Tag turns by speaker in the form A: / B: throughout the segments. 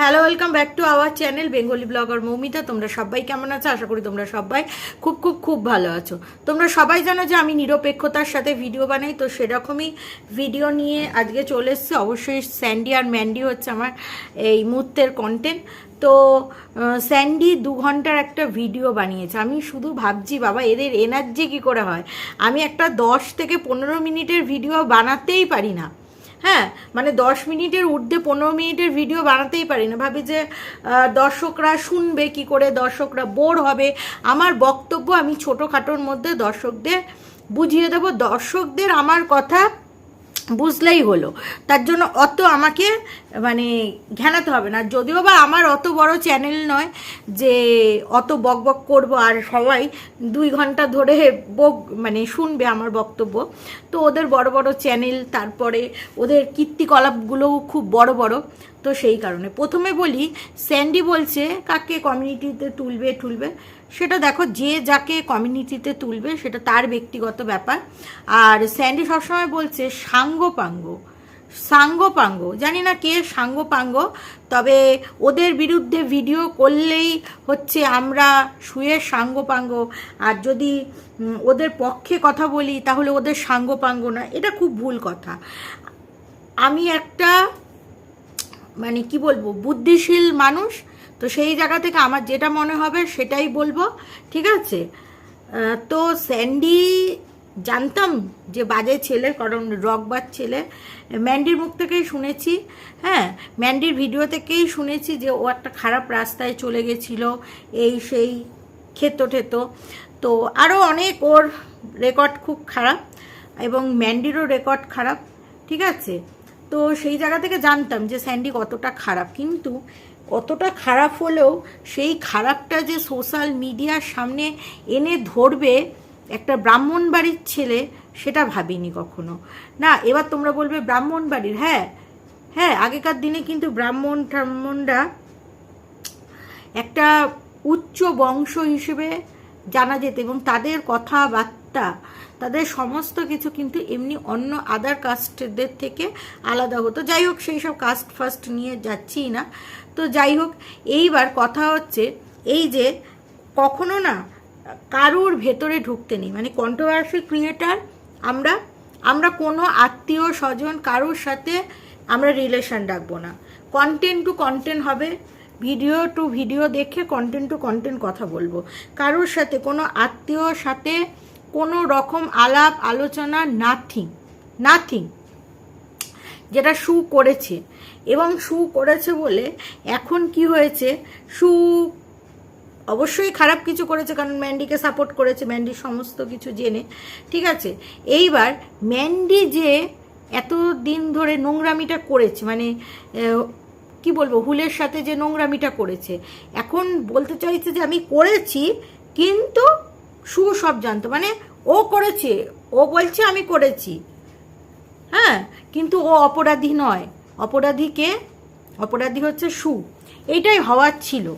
A: Hello welcome back to our channel Bengali blogger Moumita তোমরা সবাই কেমন আছো? আশা করি তোমরা সবাই খুব খুব খুব ভালো আছো। তোমরা সবাই জানো যে আমি নিরপেক্ষতার সাথে ভিডিও বানাই, তো সেরকমই ভিডিও নিয়ে আজকে চলে এসছে। অবশ্যই স্যান্ডি আর ম্যান্ডি হচ্ছে আমার এই মুহূর্তের কন্টেন্ট তো স্যান্ডি দু ঘণ্টার একটা ভিডিও বানিয়েছে। আমি শুধু ভাবছি, বাবা, এদের এনার্জি কী করে হয়? আমি একটা দশ থেকে পনেরো মিনিটের ভিডিও বানাতেই পারি না। হ্যাঁ মানে দশ মিনিটের ঊর্ধ্বে পনেরো মিনিটের ভিডিও বানাতেই পারি না। ভাবি যে দর্শকরা শুনবে কি করে, দর্শকরা বোর হবে। আমার বক্তব্য আমি ছোটোখাটোর মধ্যে দর্শকদের বুঝিয়ে দেবো। দর্শকদের আমার কথা বুঝলেই হলো। তার জন্য অত আমাকে মানে ঘেনাতে হবে না। যদিও বা আমার অত বড় চ্যানেল নয় যে অত বক বক করব আর সবাই দুই ঘণ্টা ধরে বক মানে শুনবে আমার বক্তব্য। তো ওদের বড় বড় চ্যানেল তারপরে ওদের কীর্তিকলাপগুলোও খুব বড় বড়। তো সেই কারণে। প্রথমে বলি, স্যান্ডি বলছে, কাকে কমিউনিটিতে তুলবে তুলবে সেটা দেখো, যে যাকে কমিউনিটিতে তুলবে, সেটা তার ব্যক্তিগত ব্যাপার। আর স্যান্ডি সবসময় বলছে সাঙ্গপাঙ্গ সাঙ্গপাঙ্গ। জানি না কে সাঙ্গপাঙ্গ, তবে ওদের বিরুদ্ধে ভিডিও করলেই হচ্ছে আমরা শুয়ে সাঙ্গপাঙ্গ। আর যদি ওদের পক্ষে কথা বলি, তাহলে ওদের সাঙ্গপাঙ্গ না। এটা খুব ভুল কথা। আমি একটা মানে কি বলব, বুদ্ধিশীল মানুষ, তো সেই জায়গা থেকে আমার যেটা মনে হবে সেটাই বলব। ঠিক আছে? তো স্যান্ডি জানতাম যে বাজে ছেলে, কারণ রকবার ছেলে। ম্যান্ডির মুখ থেকেই শুনেছি হ্যাঁ ম্যান্ডির ভিডিও থেকেই শুনেছি যে ও একটা খারাপ রাস্তায় চলে গেছিল, এই সেই খেত ঠেতো। তো আরও অনেক ওর রেকর্ড খুব খারাপ এবং ম্যান্ডিরও রেকর্ড খারাপ, ঠিক আছে? তো সেই জায়গা থেকে জানতাম যে স্যান্ডি কতটা খারাপ। কিন্তু অতটা খারাপ হলেও সেই খারাপটা যে সোশ্যাল মিডিয়ার সামনে এনে ধরবে একটা ব্রাহ্মণ বাড়ির ছেলে, সেটা ভাবিনি কখনো। না, এবার তোমরা বলবে ব্রাহ্মণ বাড়ির হ্যাঁ হ্যাঁ আগেকার দিনে কিন্তু ব্রাহ্মণ ট্রাহ্মণরা একটা উচ্চ বংশ হিসেবে জানা যেত এবং তাদের কথাবার্তা, তাদের সমস্ত কিছু কিন্তু এমনি অন্য আদার কাস্টদের থেকে আলাদা হতো। যাই হোক, সেই সব কাস্ট ফাস্ট নিয়ে যাচ্ছি না। তো যাই হোক, এইবার কথা হচ্ছে এই যে কখনো না কারুর ভেতরে ঢুকতে নেই। মানে কন্ট্রোভার্সি ক্রিয়েটার আমরা আমরা কোনো আত্মীয় স্বজন কারুর সাথে আমরা রিলেশন রাখব না। কন্টেন্ট টু কন্টেন্ট হবে ভিডিও টু ভিডিও দেখে কন্টেন্ট টু কন্টেন্ট কথা বলব। কারোর সাথে, কোনো আত্মীয়র সাথে কোনো রকম আলাপ, আলোচনা নাথিং নাথিং যেটা শু করেছে। এবং শু করেছে বলে এখন কি হয়েছে? শু অবশ্যই খারাপ কিছু করেছে, কারণ ম্যান্ডিকে সাপোর্ট করেছে, ম্যান্ডি সমস্ত কিছু জেনে। ঠিক আছে? এইবার ম্যান্ডি যে এত দিন ধরে নোংরামিটা করেছে মানে কি বলব, হুলের সাথে যে নোংরামিটা করেছে, এখন বলতে চাইছে যে আমি করেছি, কিন্তু সু সব জানতো। মানে ও করেছে, ও বলছে আমি করেছি। হ্যাঁ? কিন্তু ও অপরাধী নয়। অপরাধীকে, অপরাধী হচ্ছে সু। এইটাই হওয়ার ছিল।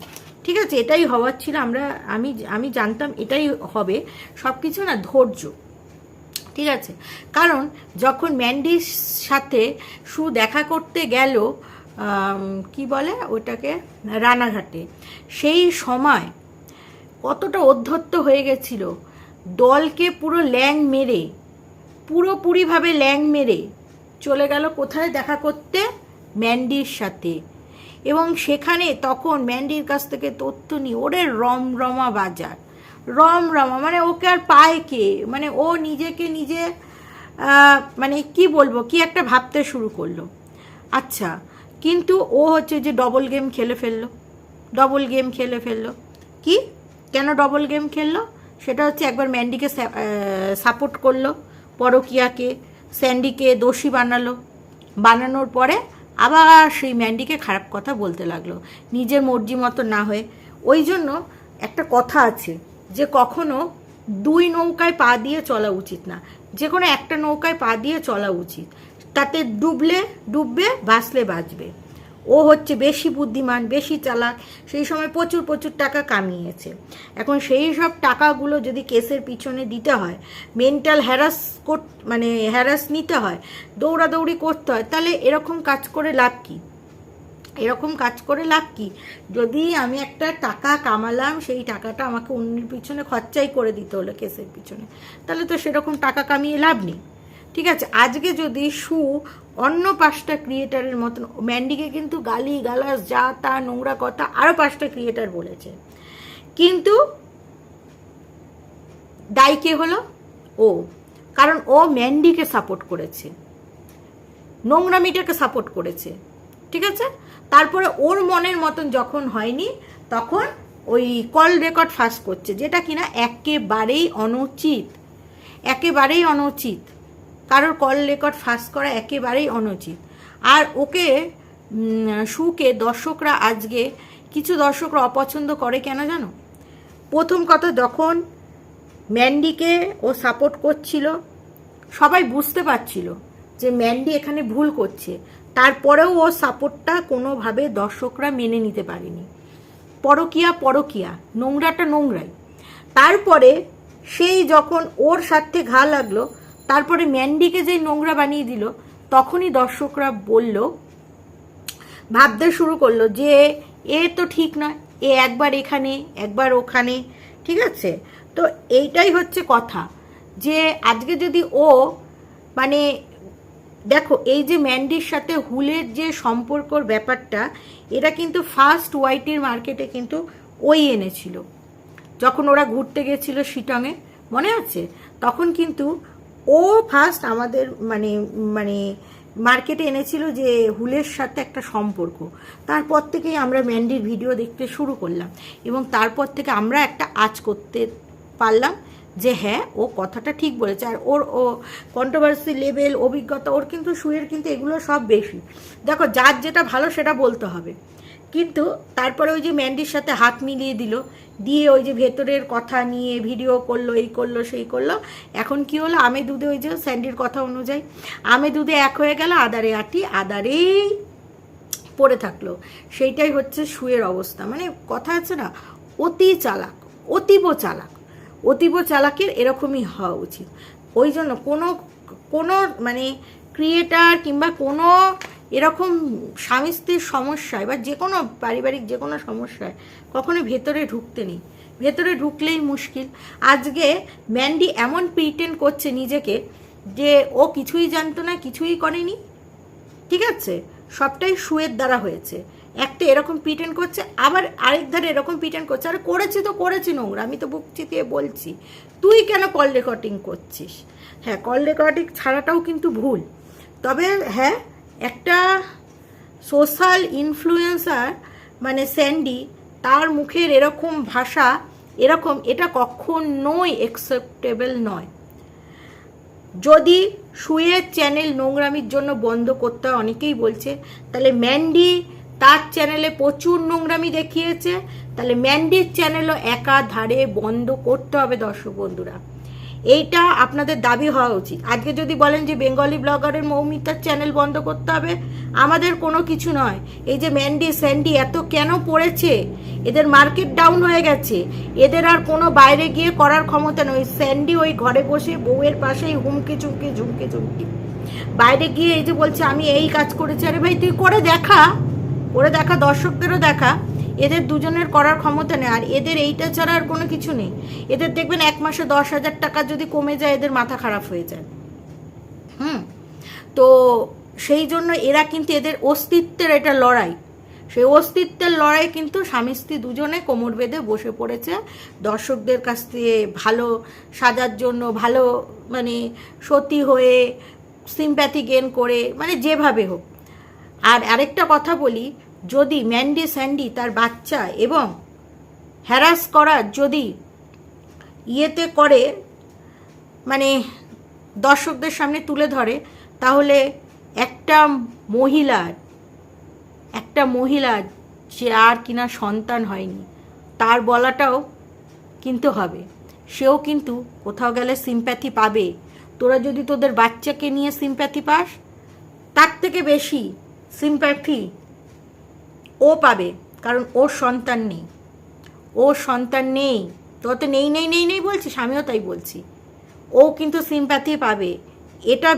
A: ঠিক আছে, এটাই হওয়ার ছিল, আমরা, আমি আমি জানতাম এটাই হবে সব কিছু না ধৈর্য, ঠিক আছে? কারণ যখন ম্যান্ডির সাথে সু দেখা করতে গেল কি বলে ওটাকে? রানাঘাটে, সেই সময় কতটা অধ্যত্ত হয়ে গেছিল, দলকে পুরো ল্যাং মেরে, পুরোপুরিভাবে ল্যাং মেরে চলে গেল কোথায় দেখা করতে? ম্যান্ডির সাথে। এবং সেখানে তখন ম্যান্ডির কাছ থেকে তথ্য নিয়ে ওরে রমরমা বাজার, রমরমা মানে ওকে আর পায় কে? মানে ও নিজেকে নিজে মানে কি বলব, কি একটা ভাবতে শুরু করল। আচ্ছা কিন্তু ও হচ্ছে যে ডবল গেম খেলে ফেলল ডবল গেম খেলে ফেলল। কি? কেন ডবল গেম খেললো? সেটা হচ্ছে একবার ম্যান্ডিকে সাপোর্ট করল, পরকিয়াকে, স্যান্ডিকে দোষী বানালো। বানানোর পরে আবার সেই ম্যান্ডিকে খারাপ কথা বলতে লাগল, নিজের মর্জি মতো না হয়ে। ওই জন্য একটা কথা আছে যে কখনো দুই নৌকায় পা দিয়ে চলা উচিত না, যে কোনো একটা নৌকায় পা দিয়ে চলা উচিত। তাতে ডুবলে ডুববে, বাঁচলে বাঁচবে। ও হচ্ছে বেশি বুদ্ধিমান, বেশি চালাক, সেই সময় প্রচুর প্রচুর টাকা কামিয়েছে। এখন সেই সব টাকাগুলো যদি কেসের পিছনে দিতে হয় মেন্টাল হ্যারাস কর মানে হ্যারাস নিতে হয়, দৌড়াদৌড়ি করতে হয়, তাহলে এরকম কাজ করে লাভ কী? এরকম কাজ করে লাভ কি? যদি আমি একটা টাকা কামালাম, সেই টাকাটা আমাকে অন্যের পিছনে খরচাই করে দিতে হলো কেসের পিছনে, তাহলে তো সেরকম টাকা কামিয়ে লাভ নেই। ঠিক আছে, আজকে যদি সু অন্য পাঁচটা ক্রিয়েটারের মতন, ম্যান্ডিকে কিন্তু গালি, গালাস, যা তা, নোংরা কথা আরও পাঁচটা ক্রিয়েটার বলেছে। কিন্তু দায়ী কে হলো? ও। কারণ ও ম্যান্ডিকে সাপোর্ট করেছে। নোংরামিটাকে সাপোর্ট করেছে। ঠিক আছে? তারপরে ওর মনের মতন যখন হয়নি, তখন ওই কল রেকর্ড ফাঁস করছে, যেটা কিনা একেবারেই অনুচিত। একেবারেই অনুচিত। কারোর কল রেকর্ড ফাঁস করা একেবারেই অনুচিত। আর ওকে সুকে দর্শকরা আজকে, কিছু দর্শকরা অপছন্দ করে কেন জানো? প্রথম কথা যখন ম্যান্ডিকে ও সাপোর্ট করছিল, সবাই বুঝতে পারছিল যে ম্যান্ডি এখানে ভুল করছে। তারপরেও ও সাপোর্টটা কোনোভাবে দর্শকরা মেনে নিতে পারেনি। পরকিয়া পরকিয়া, নোংরাটা নোংরাই। তারপরে সেই যখন ওর সাথে ঘা লাগল তারপরে ম্যান্ডিকে যেই নোংরা বানিয়ে দিল, তখনই দর্শকরা বলল, ভাবতে শুরু করল যে এ তো ঠিক নয় এ একবার এখানে, একবার ওখানে, ঠিক আছে? তো এইটাই হচ্ছে কথা, যে আজকে যদি ও মানে দেখো, এই যে ম্যান্ডির সাথে হুলের যে সম্পর্কর ব্যাপারটা, এটা কিন্তু ফার্স্ট ওয়াইটির মার্কেটে কিন্তু ওই এনেছিল। যখন ওরা ঘুরতে গেছিল শিটংয়ে, মনে আছে? তখন কিন্তু ও ফার্স্ট আমাদের মানে মানে মার্কেটে এনেছিল যে হুলের সাথে একটা সম্পর্ক। তারপর থেকেই আমরা ম্যান্ডির ভিডিও দেখতে শুরু করলাম এবং তারপর থেকে আমরা একটা আজ করতে পারলাম যে হ্যাঁ ও কথাটা ঠিক বলেছে। আর ওর, ও কন্ট্রোভার্সি লেভেল অভিজ্ঞতা, ওর কিন্তু শুয়ের কিন্তু এগুলো সব বেশি। দেখো, যার যেটা ভালো সেটা বলতে হবে। কিন্তু তারপরে ওই যে ম্যান্ডির সাথে হাত মিলিয়ে দিল, দিয়ে ওই যে ভেতরের কথা নিয়ে ভিডিও করল, এই করল, সেই করল। এখন কি হলো? আমে দুধে ওই যে স্যান্ডির কথা অনুযায়ী আমে দুধে এক হয়ে গেল, আদারে আটি, আদারেই পড়ে থাকল। সেইটাই হচ্ছে শুয়ের অবস্থা। মানে কথা আছে না, অতি চালাক, অতীব চালাক, অতীব চালাকের এরকমই হওয়া উচিত। ওই জন্য কোনো কোনো মানে ক্রিয়েটার কিংবা কোনো এরকম স্বামী স্ত্রীর সমস্যায় বা যে কোনো পারিবারিক যে কোনো সমস্যায় কখনো ভেতরে ঢুকতে নেই। ভেতরে ঢুকলেই মুশকিল। আজকে ম্যান্ডি এমন প্রিটেন্ড করছে নিজেকে যে ও কিছুই জানতো না, কিছুই করেনি। ঠিক আছে? সবটাই শুয়ের দ্বারা হয়েছে। একটা এরকম পিটেন করছে, আবার আরেক ধারে এরকম পিটেন করছে। আর করেছি তো করেছি নোংরা, আমি তো বুক চিতিয়ে বলছি। তুই কেন কল রেকর্ডিং করছিস? হ্যাঁ কল রেকর্ডিং ছাড়াটাও কিন্তু ভুল। তবে হ্যাঁ একটা সোশ্যাল ইনফ্লুয়েন্সার মানে স্যান্ডি তার মুখের এরকম ভাষা, এরকম, এটা কখনোই অ্যাকসেপ্টেবল নয়। যদি শুয়ের চ্যানেল নোংরামির জন্য বন্ধ করতে হয়, অনেকেই বলছে, তাহলে ম্যান্ডি তার চ্যানেলে প্রচুর নোংরামি দেখিয়েছে, তাহলে ম্যান্ডির চ্যানেলও একা ধারে বন্ধ করতে হবে দর্শক বন্ধুরা। এইটা আপনাদের দাবি হওয়া উচিত। আজকে যদি বলেন যে বেঙ্গলি ব্লগারের মৌমিতার চ্যানেল বন্ধ করতে হবে, আমাদের কোনো কিছু নয়। এই যে ম্যান্ডি, স্যান্ডি এত কেন পড়েছে? এদের মার্কেট ডাউন হয়ে গেছে। এদের আর কোনো বাইরে গিয়ে করার ক্ষমতা নয় স্যান্ডি ওই ঘরে বসে বউয়ের পাশেই হুমকে চুমকে, ঝুমকে চুমকে। বাইরে গিয়ে এই যে বলছে, আমি এই কাজ করেছি। আরে ভাই, তুই করে দেখা। করে দেখা, দর্শকদেরও দেখা। এদের দুজনের করার ক্ষমতা নেই, আর এদের এইটা ছাড়া আর কোনো কিছু নেই। এদের দেখবেন এক মাসে দশ হাজার টাকা যদি কমে যায়, এদের মাথা খারাপ হয়ে যায়। হুম? তো সেই জন্য এরা কিন্তু এদের অস্তিত্বের এটা লড়াই। সেই অস্তিত্বের লড়াই কিন্তু স্বামী স্ত্রী দুজনে কোমর বেঁধে বসে পড়েছে। দর্শকদের কাছ থেকে ভালো সাজার জন্য, ভালো মানে সতী হয়ে সিম্প্যাথি গেন করে মানে যেভাবে হোক। আর আরেকটা কথা বলি যদি ম্যান্ডি স্যান্ডি তার বাচ্চা এবং হ্যারাস করার যদি ইয়েতে করে মানে দর্শকদের সামনে তুলে ধরে, তাহলে একটা মহিলার একটা মহিলার যে আর কিনা সন্তান হয়নি, তার বলাটাও কিন্তু হবে। সেও কিন্তু কোথাও গেলে সিম্প্যাথি পাবে। তোরা যদি তোদের বাচ্চাকে নিয়ে সিম্প্যাথি পাস, তার থেকে বেশি সিম্প্যাথি ও পাবে, কারণ ওর সন্তান নেই। ওর সন্তান নেই। তো তো নেই নেই নেই নেই বলছিস? আমিও তাই বলছি। ও কিন্তু সিম্প্যাথি পাবে। এটা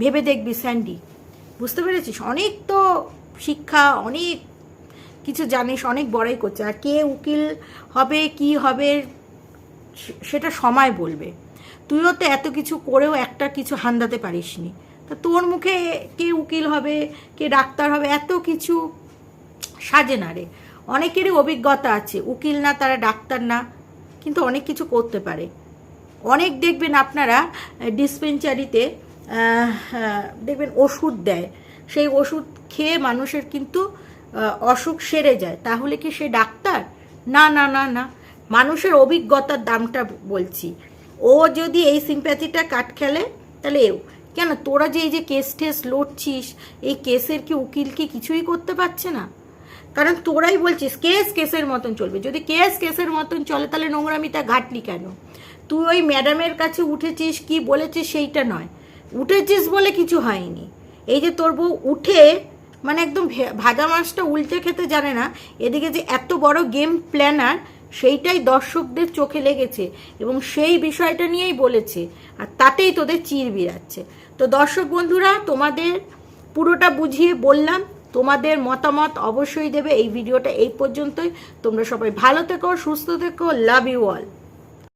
A: ভেবে দেখবি, স্যান্ডি। বুঝতে পেরেছিস? অনেক তো শিক্ষা, অনেক কিছু জানিস, অনেক বড়াই করছে। আর কে উকিল হবে, কি হবে সেটা সময় বলবে। তুইও তো এত কিছু করেও একটা কিছু হান্দাতে পারিসনি। তা তোর মুখে কে উকিল হবে, কে ডাক্তার হবে, এত কিছু সাজে না রে। অনেকেরই অভিজ্ঞতা আছে, উকিল না, তারা ডাক্তার না, কিন্তু অনেক কিছু করতে পারে। অনেক দেখবেন আপনারা ডিসপেন্সারিতে দেখবেন ওষুধ দেয়। সেই ওষুধ খেয়ে মানুষের কিন্তু অসুখ সেরে যায়। তাহলে কি সে ডাক্তার? না না না না। মানুষের অভিজ্ঞতার দামটা বলছি। ও যদি এই সিম্প্যাথিটা কাট খেলে, তাহলে এও। কেন? তোরা যে এই যে কেস টেস লড়ছিস, এই কেসের কি উকিল কি কিছুই করতে পারছে না? কারণ তোরাই বলছিস, কেস কেসের মতন চলবে। যদি কেস কেসের মতন চলে, তাহলে নোংরামিটা ঘাটলি কেন? তুই ওই ম্যাডামের কাছে উঠেছিস, কি বলেছিস সেইটা নয়। উঠেছিস বলে কিছু হয়নি। এই যে তোর বউ উঠে মানে একদম ভাজা মাছটা উল্টে খেতে জানে না, এদিকে যে এত বড় গেম প্ল্যানার সেইটাই দর্শকদের চোখে লেগেছে এবং সেই বিষয়টা নিয়েই বলেছে, আর তাতেই তোদের চির বিরাচ্ছে তো দর্শক বন্ধুরা, তোমাদের পুরোটা বুঝিয়ে বললাম তোমাদের মতামত অবশ্যই দেবে। এই ভিডিওটা এই পর্যন্তই। তোমরা সবাই ভালো থেকো, সুস্থ থেকো লাভ ইউ অল